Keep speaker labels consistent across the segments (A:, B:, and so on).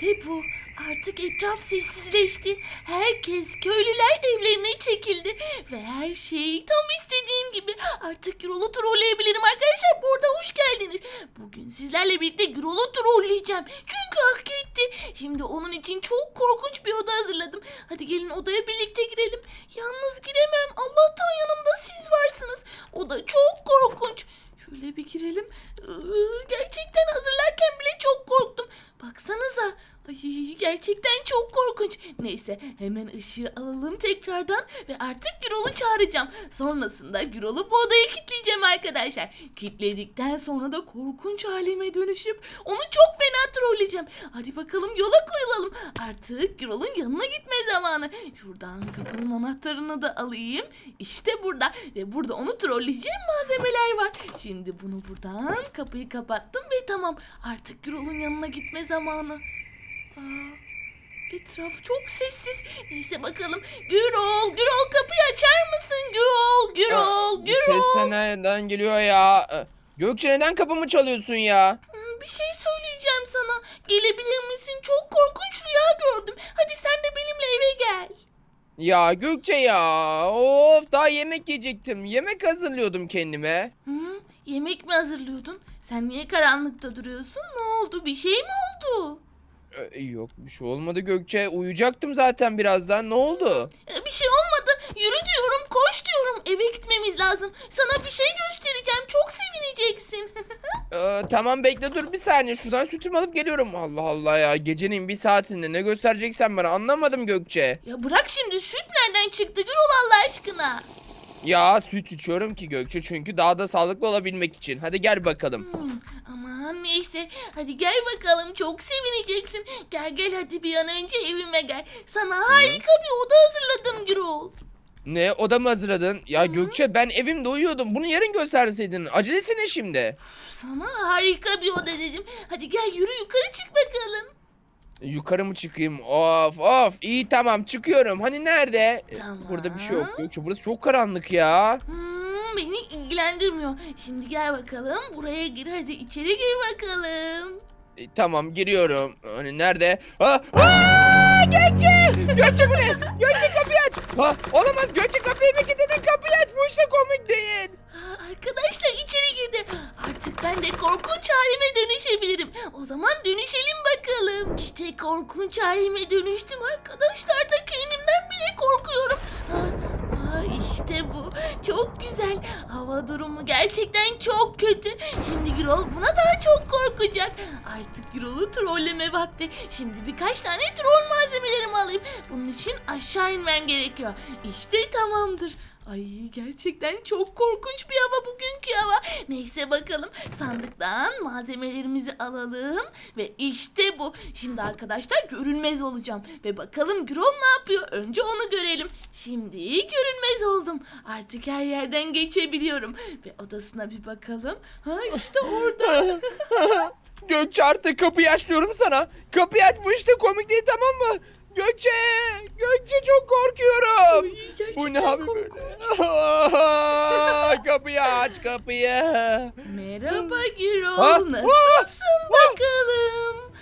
A: İşte bu. Artık etraf sessizleşti. Herkes, köylüler evlerine çekildi. Ve her şey tam istediğim gibi. Artık Gürol'u trolleyebilirim arkadaşlar. Burada hoş geldiniz. Bugün sizlerle birlikte Gürol'u trolleyeceğim. Çünkü hak etti. Şimdi onun için çok korkunç bir oda hazırladım. Hadi gelin odaya birlikte girelim. Yalnız giremem. Allah'tan yanımda siz varsınız. Oda çok korkunç. Şöyle bir girelim. Gerçekten hazırlarken bile çok korktum. Baksanıza. Ay, gerçekten çok korkunç. Neyse hemen ışığı alalım tekrardan ve artık Gürol'u çağıracağım. Sonrasında Gürol'u bu odaya kilitleyeceğim arkadaşlar. Kilitledikten sonra da korkunç halime dönüşüp onu çok fena trolleyeceğim. Hadi bakalım yola koyulalım. Artık Gürol'un yanına gitme zamanı. Şuradan kapının anahtarını da alayım. İşte burada ve burada onu trolleyeceğim malzemeler var. Şimdi bunu buradan kapıyı kapattım ve tamam. Artık Gürol'un yanına gitme zamanı. Aa, etraf çok sessiz. Neyse bakalım. Gürol, Gürol kapıyı açar mısın? Gürol, Gürol,
B: Bu ses de
A: Gürol.
B: nereden geliyor ya? Ee, Gökçe neden kapımı çalıyorsun ya?
A: Hmm, Bir şey söyleyeceğim sana. Gelebilir misin? Çok korkunç rüya gördüm. Hadi sen de benimle eve gel.
B: Ya Gökçe ya. Of daha yemek yiyecektim. Yemek hazırlıyordum kendime.
A: Hı, yemek mi hazırlıyordun? Sen niye karanlıkta duruyorsun? Ne oldu? Bir şey mi oldu?
B: Ee, yok bir şey olmadı Gökçe. Uyuyacaktım zaten birazdan. Ne oldu?
A: Ee, Bir şey olmadı. Yürü diyorum, koş diyorum. Eve gitmemiz lazım. Sana bir şey göstereceğim. Çok sevineceksin.
B: Ee, tamam bekle dur bir saniye. Şuradan sütümü alıp geliyorum. Allah Allah ya. Gecenin bir saatinde ne göstereceksen bana anlamadım Gökçe.
A: ya bırak şimdi süt nereden çıktı? Gürol Allah aşkına.
B: Ya süt içiyorum ki Gökçe çünkü daha da sağlıklı olabilmek için. Hadi gel bakalım.
A: Hmm, aman neyse. Hadi gel bakalım. Çok sevineceksin. Gel gel hadi bir an önce evime gel. Sana harika bir oda hazırladım Gürol.
B: Ne oda mı hazırladın? Ya Gökçe ben evimde uyuyordum. Bunu yarın gösterseydin. Acelesi ne şimdi?
A: Sana harika bir oda dedim. Hadi gel yürü yukarı çık bakalım.
B: Yukarı mı çıkayım? Of of. İyi tamam çıkıyorum. Hani nerede? E,
A: Tamam.
B: Burada bir şey yok Gökçe. Burası çok karanlık ya.
A: Hmm, beni ilgilendirmiyor. Şimdi gel bakalım. Buraya gir hadi içeri gir bakalım.
B: E, tamam giriyorum. Hani nerede? Ha, Aa, Gökçe! Gökçe bu ne? Gökçe kapıyı aç. Ha, olamaz Gökçe kapıyı mı kilitledin? Kapıyı aç. Bu işte komik değil.
A: Arkadaşlar içeri girdi. Artık ben de korkunç halime dönüşebilirim. O zaman dönüşelim bakalım. İşte korkunç halime dönüştüm arkadaşlar da kendimden bile korkuyorum. Ha, ha, işte bu. Çok güzel. Hava durumu gerçekten çok kötü. Şimdi Gürol buna daha çok korkacak. Artık Gürol'u trolleme vakti. Şimdi birkaç tane troll malzemelerimi alayım. Bunun için aşağı inmem gerekiyor. İşte tamamdır. Ay gerçekten çok korkunç bir hava bugünkü hava. Neyse bakalım sandıktan malzemelerimizi alalım ve işte bu. Şimdi arkadaşlar görünmez olacağım ve bakalım Gürol ne yapıyor? Önce onu görelim. Şimdi görünmez oldum. Artık her yerden geçebiliyorum ve odasına bir bakalım. Ha işte orada.
B: Gökçe artık kapıyı aç diyorum sana. Kapıyı aç bu işte komik değil tamam mı? Gökçe! Gökçe çok korkuyorum.
A: Ay, gerçekten
B: bu ne abi
A: korkunç.
B: kapıyı aç kapıyı.
A: Merhaba Gürol.
B: Ha?
A: Nasılsın
B: Ha?
A: bakalım?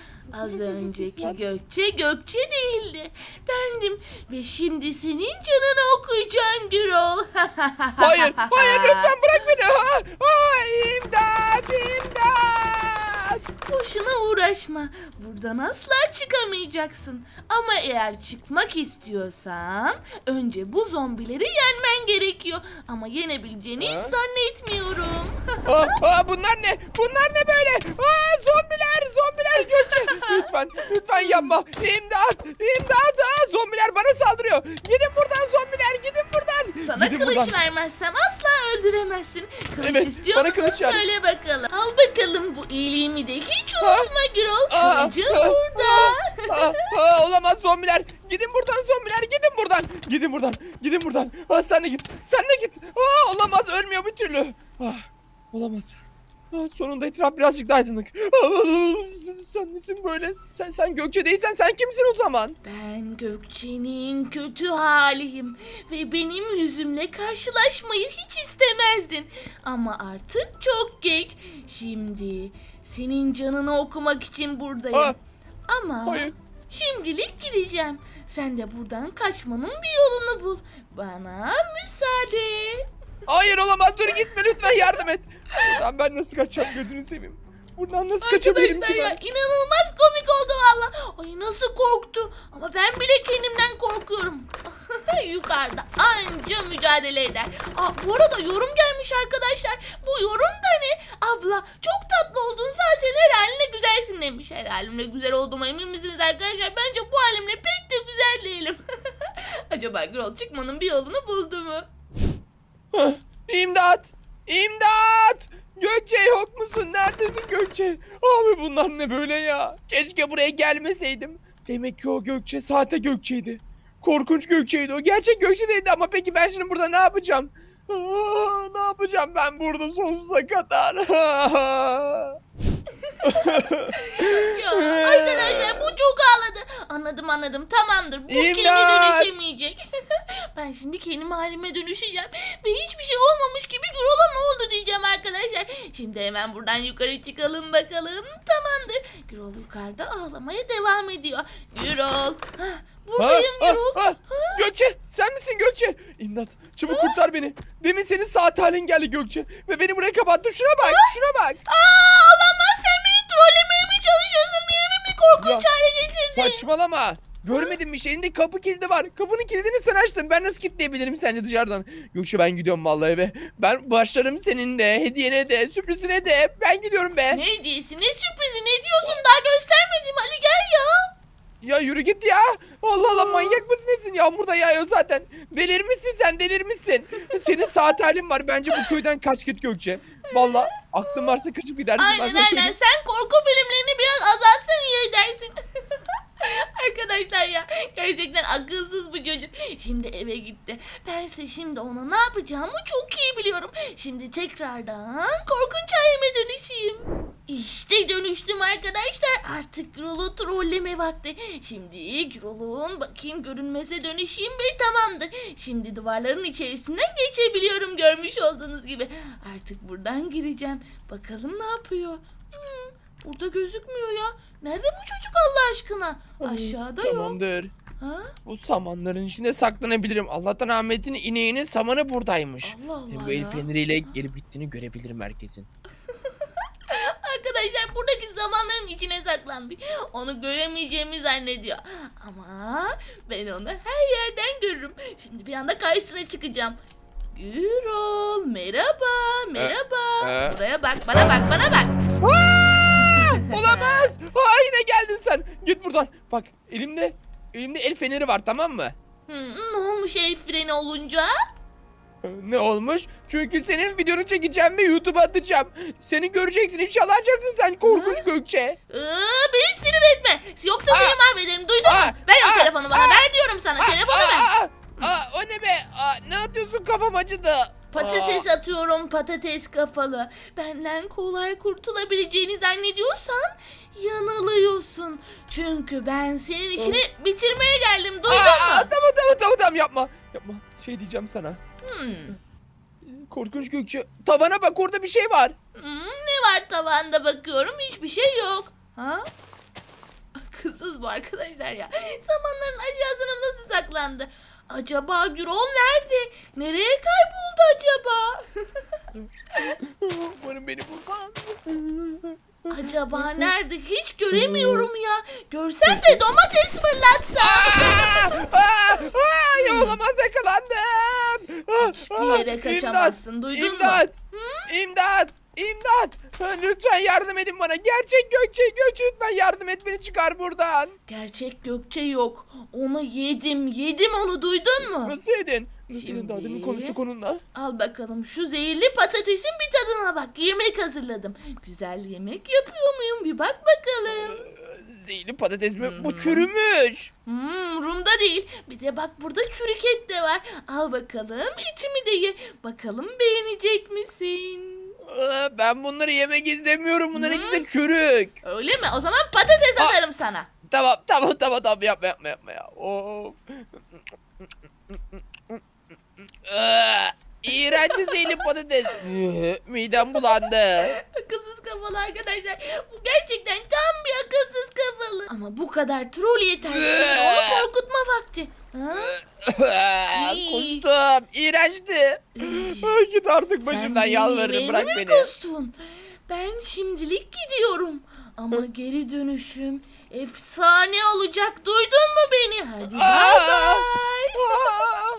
A: Az önceki Gökçe Gökçe değildi. Bendim ve şimdi senin canını okuyacağım Gürol.
B: Hayır, hayır lütfen bırak beni. Ha, ha, imdat, imdat.
A: Boşuna uğraşma. Buradan asla çıkamayacaksın. Ama eğer çıkmak istiyorsan önce bu zombileri yenmen gerekiyor. Ama yenebileceğini hiç zannetmiyorum.
B: Ha, ha, bunlar ne? Bunlar ne böyle? Ha, zombiler, zombiler Gökçe. Lütfen, lütfen yapma. İmdat, imdat. Ha, zombiler bana saldırıyor. Gidin buradan zombiler.
A: Sana
B: Gidin
A: kılıç
B: buradan.
A: vermezsem asla öldüremezsin. Kılıç
B: Evet,
A: istiyor
B: bana
A: musun?
B: kılıç ver.
A: Söyle bakalım. Al bakalım bu iyiliğimi de hiç unutma Gürol.
B: Aa,
A: Kılıcın
B: aa,
A: burada.
B: Ha, ha, olamaz zombiler. Gidin buradan zombiler, gidin buradan. Gidin buradan, gidin buradan. Ha, sen de git, sen de git. Ha, olamaz, ölmüyor bir türlü. Ha, olamaz. Sonunda etraf birazcık daha aydınlık. Sen nesin böyle? Sen sen Gökçe değilsen sen kimsin o zaman?
A: Ben Gökçe'nin kötü haliyim ve benim yüzümle karşılaşmayı hiç istemezdin. Ama artık çok geç. Şimdi senin canını okumak için buradayım.
B: Ha,
A: Ama
B: Hayır.
A: şimdilik gideceğim. Sen de buradan kaçmanın bir yolunu bul. Bana müsaade.
B: Hayır olamaz dur gitme lütfen yardım et. Buradan ben nasıl kaçacağım gözünü seveyim. Buradan nasıl kaçabilirim
A: Arkadaşlar
B: ki
A: ya
B: ben?
A: inanılmaz komik oldu valla. Ay nasıl korktu. Ama ben bile kendimden korkuyorum. Yukarıda anca mücadele eder. Aa, bu arada yorum gelmiş arkadaşlar. Bu yorum da ne? Abla çok tatlı oldun zaten her haline güzelsin demiş. Her halimle güzel olduğuma emin misiniz arkadaşlar? Bence bu halimle pek de güzel değilim. Acaba Gürol çıkmanın bir yolunu buldu mu?
B: Hah, İmdat! İmdat! Gökçe yok musun? Neredesin Gökçe? Abi bunlar ne böyle ya? Keşke buraya gelmeseydim. Demek ki o Gökçe sahte Gökçe'ydi. Korkunç Gökçe'ydi o. Gerçek Gökçe değildi ama peki ben şimdi burada ne yapacağım? Aa, ne yapacağım ben burada sonsuza kadar?
A: Ya arkadaşlar bu çok ağladı. Anladım anladım tamamdır. Bu kendi
B: İmdat!
A: dönüşemeyecek. ben şimdi kendi halime dönüşeceğim. Ve hiçbir şey olmamış gibi Gürol'a ne oldu diyeceğim arkadaşlar. Şimdi hemen buradan yukarı çıkalım bakalım. Tamamdır. Gürol yukarıda ağlamaya devam ediyor. Gürol. Hah, buradayım
B: ha, ha. Gökçe sen misin Gökçe? İmdat çabuk kurtar beni. Demin senin saat halin geldi Gökçe. Ve beni buraya kapattı. Şuna bak şuna bak.
A: Aa olamaz sen beni trollemeye mi çalışıyorsun? Beni korkunç
B: Ya,
A: hale getirdin?
B: Saçmalama. Görmedin mi? Elinde kapı kilidi var. Kapının kilidini sen açtın. Ben nasıl kilitleyebilirim sence dışarıdan? Gökçe ben gidiyorum vallahi eve. Ben başlarım senin de, hediyene de, sürprizine de. Ben gidiyorum be.
A: Ne hediyesi ne sürprizi ne diyorsun daha göstermedim Ali gel ya.
B: Ya yürü git ya. Allah Allah manyak mısın nesin? Yağmur da yağıyor zaten. Delirmişsin sen delirmişsin. Senin saat halin var. Bence bu köyden kaç git Gökçe. Vallahi aklın varsa kaçıp gidersin. ben
A: Aynen
B: sana
A: aynen
B: söyleyeyim.
A: sen korku filmlerini biraz azaltsan iyi edersin. Arkadaşlar ya gerçekten akılsız bu. Şimdi eve gitti. Bense şimdi ona ne yapacağımı çok iyi biliyorum. Şimdi tekrardan korkunç halime dönüşeyim. İşte dönüştüm arkadaşlar. Artık Gürol'u trolleme vakti. Şimdi Gürol'un bakayım görünmeze dönüşeyim ve tamamdır. Şimdi duvarların içerisinden geçebiliyorum görmüş olduğunuz gibi. Artık buradan gireceğim. Bakalım ne yapıyor. Hmm, burada gözükmüyor ya. Nerede bu çocuk Allah aşkına? Aşağıda yok.
B: Tamamdır.
A: Ha?
B: Bu samanların içinde saklanabilirim. Allah'tan Ahmet'in ineğinin samanı buradaymış.
A: Allah Allah
B: Hem bu el
A: ya.
B: feneriyle gelip gittiğini görebilirim herkesin.
A: Arkadaşlar buradaki zamanların içine saklanmış. Onu göremeyeceğimi zannediyor. Ama ben onu her yerden görürüm. Şimdi bir anda karşısına çıkacağım. Gürol merhaba merhaba.
B: e?
A: Buraya bak bana bak bana bak.
B: Aa! Olamaz. Ha yine geldin sen. Git buradan. Bak elimde elimde el feneri var tamam mı?
A: Hmm, ne olmuş el freni olunca?
B: Ee, Ne olmuş? Çünkü senin videonu çekeceğim ve YouTube'a atacağım. Seni göreceksin. İnşallah alacaksın sen korkunç Gökçe.
A: Ee, beni sinir etme. Yoksa seni mahvederim. Duydun
B: Aa,
A: mu? Ver o
B: aa,
A: telefonu bana.
B: aa,
A: ver diyorum sana. Telefonu ver.
B: Aa, aa, aa, o ne be? Aa, ne atıyorsun kafam acıdı.
A: Patates atıyorum patates kafalı. Benden kolay kurtulabileceğini zannediyorsan. Çünkü ben senin işini bitirmeye geldim. Duydun
B: aa,
A: mu?
B: tamam tamam tamam tamam yapma. Yapma. Şey diyeceğim sana.
A: Hmm.
B: Korkunç Gökçe. Tavana bak orada bir şey var.
A: Hmm, ne var tavanda bakıyorum hiçbir şey yok. Ha? Kızsız bu arkadaşlar ya. Samanların aşağısına nasıl saklandı? Acaba Gürol nerede? Nereye kayboldu acaba?
B: Umarım beni bulmaz.
A: Acaba nerede? Hiç göremiyorum ya. Görsem de domates fırlatsam.
B: Ya olamaz yakalandım.
A: Hiçbir yere kaçamazsın, duydun mu?
B: imdat, İmdat! İmdat! Lütfen yardım edin bana. Gerçek Gökçe, Gökçe lütfen yardım et beni çıkar buradan.
A: Gerçek Gökçe yok. Onu yedim, yedim onu duydun mu?
B: Nasıl yedin? Nasıl yedin? Daha demin konuştuk onunla.
A: Al bakalım şu zehirli patatesin bir tadına bak. Yemek hazırladım. Güzel yemek yapıyor muyum? Bir bak bakalım.
B: Zehirli patates mi? Bu çürümüş.
A: Hmm, Rum'da değil. Bir de bak burada çürük et de var. Al bakalım etimi de ye. Bakalım beğenecek misin?
B: Aa, Ben bunları yemek istemiyorum. Bunlar ikisi de çürük.
A: Öyle mi? O zaman patates
B: Aa.
A: atarım sana.
B: Tamam tamam tamam tamam yapma yapma yapma ya. Of. Aa, İğrenç zehirli patates. Midem bulandı.
A: Akılsız kafalı arkadaşlar. Bu gerçekten tam bir akılsız kafalı. Ama bu kadar troll yeter. Onu korkutma vakti. Ha? İyi.
B: Kustum. İğrençti. Ay, Git artık başımdan
A: Sen
B: yalvarırım bırak
A: evime
B: beni.
A: mi kustun? Ben şimdilik gidiyorum. Ama geri dönüşüm efsane olacak. Duydun mu beni? Hadi bay
B: Aa!
A: bay.
B: Aa!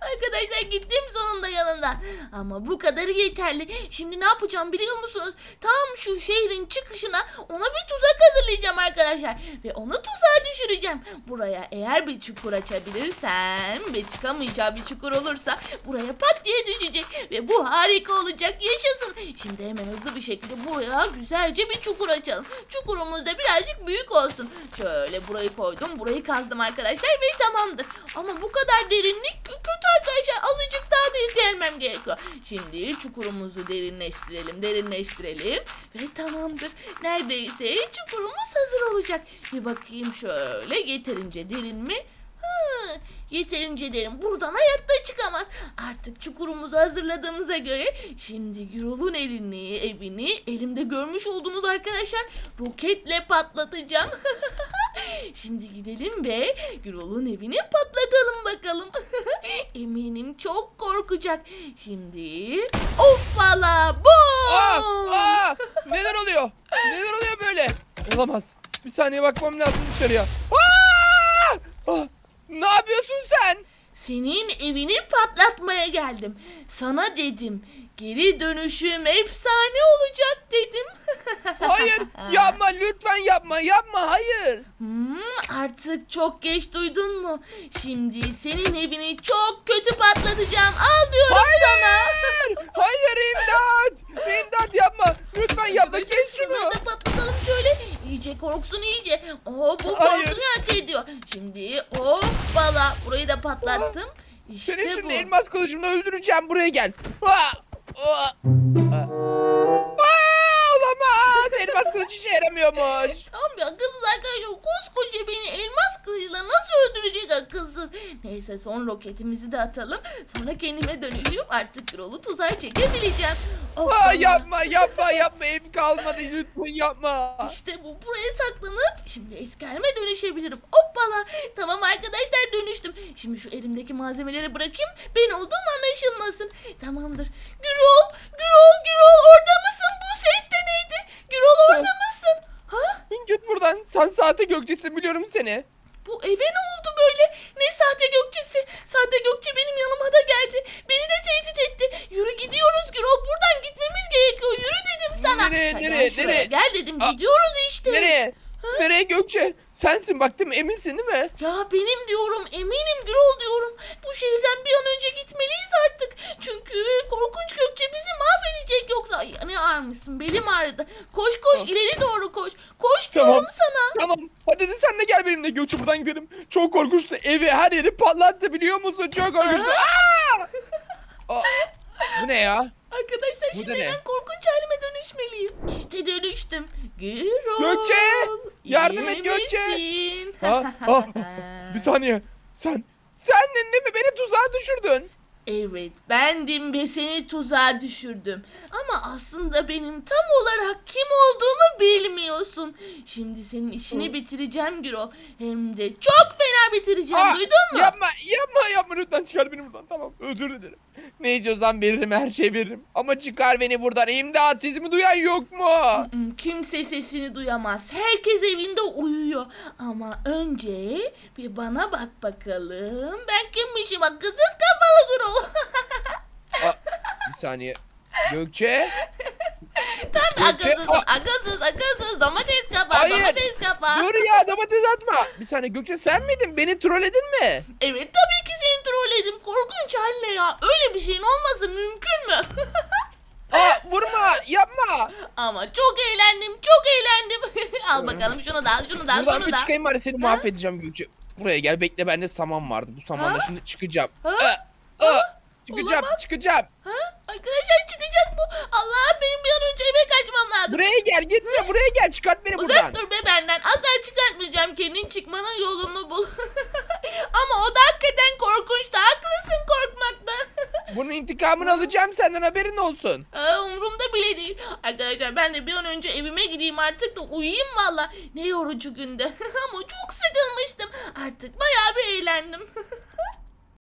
A: Arkadaşlar gittim sonunda yanından. Ama bu kadarı yeterli. Şimdi ne yapacağım biliyor musunuz? Tam şu şehrin çıkışına ona bir tuzak hazırlayacağım arkadaşlar. Ve onu tuzağa düşüreceğim. Buraya eğer bir çukur açabilirsem ve çıkamayacağı bir çukur olursa buraya pat diye düşecek. Ve bu harika olacak. Yaşasın. Şimdi hemen hızlı bir şekilde buraya güzelce bir çukur açalım. Çukurumuz da birazcık büyük olsun. Şöyle burayı koydum. Burayı kazdım arkadaşlar ve tamamdır. Ama bu kadar derinlik kötü arkadaşlar. Azıcık daha derin delmem gerekiyor. Şimdi çukurumuzu derinleştirelim, derinleştirelim. Ve tamamdır. Neredeyse çukurumuz hazır olacak. Bir bakayım şöyle yeterince derin mi? Hı, yeterince derin. Buradan hayatta çıkamaz. Artık çukurumuzu hazırladığımıza göre şimdi Gürol'un elini, evini elimde görmüş olduğunuz arkadaşlar roketle patlatacağım. şimdi gidelim ve Gürol'un evini patlatalım bakalım. Eminim çok korkacak. Şimdi hoppala
B: Aa!
A: bom.
B: Aa! Neler oluyor? Neler oluyor böyle? Olamaz. Bir saniye bakmam lazım dışarıya. Aa! Ah! Ne yapıyorsun sen?
A: Senin evini patlatmaya geldim. Sana dedim. Geri dönüşüm efsane olacak dedim.
B: Hayır, yapma lütfen yapma, yapma, hayır.
A: Hmm, artık çok geç duydun mu? Şimdi senin evini çok kötü patlatacağım. Al diyorum sana.
B: Hayır, hayır imdat. İmdat yapma. Lütfen yapma, kes şunu.
A: Şunları da patlatalım şöyle. İyice korksun iyice. Oo bu
B: Hayır.
A: korkuyu hak ediyor. Şimdi hoppala. Burayı da patlattım. İşte
B: Seni şimdi
A: bu.
B: elmas kılıcımla öldüreceğim. Buraya gel. Aa! Aa! Aa! Olamaz. Elmas kılıç işe yaramıyormuş.
A: Tamam ya kızız arkadaşlar koskoca beni elmas kılıcıyla nasıl öldürecek akılsız. Neyse son roketimizi de atalım. Sonra kendime dönüşüp artık Grol'u tuzağa çekebileceğim.
B: Aa,
A: Hoppala.
B: yapma, yapma, yapma. Kalmadı. Lütfen yapma.
A: İşte bu buraya saklanıp şimdi eski halime dönüşebilirim. Hoppala. Tamam arkadaşlar dönüştüm. Şimdi şu elimdeki malzemeleri bırakayım. Ben olduğum anlaşılmasın. Tamamdır. Gürol, Gürol, Gürol orada mısın? Bu ses de neydi? Gürol orada mısın? Ha?
B: Git buradan. Sen saate gökçesin biliyorum seni.
A: Bu eve ne oldu böyle? Ne sahte Gökçesi? Sahte Gökçe benim yanıma da geldi. Beni de tehdit etti. Yürü gidiyoruz Gürol. Buradan gitmemiz gerekiyor. Yürü dedim sana.
B: Nereye,
A: Ha,
B: nereye,
A: gel şuraya,
B: nereye?
A: Gel dedim.
B: Aa,
A: Gidiyoruz işte.
B: Nereye? Nereye Gökçe? Sensin bak değil mi? Eminsin değil mi?
A: Ya benim diyorum eminim Gürol diyorum. Bu şehirden bir an önce gitmeliyiz artık. Çünkü korkunç Gökçe bizi mahvedecek yoksa. Ay, ne ağrımışsın belim ağrıdı. Koş koş
B: Ah.
A: ileri doğru koş. Koş
B: Tamam.
A: diyorum sana.
B: Tamam. Hadi de sen de gel benimle Gökçe buradan gidelim. Çok korkunçtu. Evi her yeri patlattı biliyor musun? Çok korkunçtu. Aa! Aa, bu ne ya?
A: Arkadaşlar
B: Bu da
A: şimdi
B: ne?
A: ben korkunç halime dönüşmeliyim. İşte dönüştüm. Gürol.
B: Gökçe, yardım et
A: iyi
B: Gökçe.
A: misin?
B: Ha? Ah, bir saniye. Sen, sendin değil mi? Beni tuzağa düşürdün.
A: Evet bendim ve seni tuzağa düşürdüm. Ama aslında benim tam olarak kim olduğumu bilmiyorsun. Şimdi senin işini bitireceğim Gürol. Hem de çok fena bitireceğim
B: Aa,
A: duydun mu?
B: Yapma, yapma, yapma. Lütfen çıkar beni buradan. Tamam, özür dilerim. Ne istiyorsan veririm, her şeyi veririm. Ama çıkar beni buradan. İmdat, izimi duyan yok mu?
A: Kimse sesini duyamaz. Herkes evinde uyuyor. Ama önce bir bana bak bakalım. Ben kimmişim? Akılsız kafalı.
B: Aa, bir saniye. Gökçe?
A: Tabii
B: Gökçe,
A: akılsız,
B: aa.
A: akılsız, akılsız. Domates kafa,
B: Hayır.
A: domates kafa.
B: Dur ya, domates atma. Bir saniye Gökçe sen miydin? Beni trolledin mi?
A: Evet tabii ki seni trolledim. Korkunç haline ya. Öyle bir şeyin olması mümkün mü?
B: Aa, vurma, yapma.
A: Ama çok eğlendim, çok eğlendim. al bakalım şunu da al, şunu da al,
B: Buradan
A: şunu
B: bir
A: da.
B: çıkayım bari seni mahvedeceğim Gökçe. Buraya gel bekle bende saman vardı. Bu samanla
A: Ha?
B: şimdi çıkacağım.
A: Ha?
B: Aa, aa, çıkacağım,
A: Olamaz.
B: çıkacağım.
A: Ha? Arkadaşlar çıkacak bu. Allah benim bir an önce eve kaçmam lazım.
B: Buraya gel, gitme buraya gel. Çıkart beni buradan.
A: Uzak dur be benden. Asla çıkartmayacağım. Kendin çıkmanın yolunu bul. Ama o da hakikaten korkunçtu. Haklısın korkmakta.
B: Bunun intikamını İntikamını alacağım senden haberin olsun.
A: Aa, umurumda bile değil. Arkadaşlar ben de bir an önce evime gideyim artık da uyuyayım valla. Ne yorucu günde. Ama çok sıkılmıştım. Artık bayağı bir eğlendim.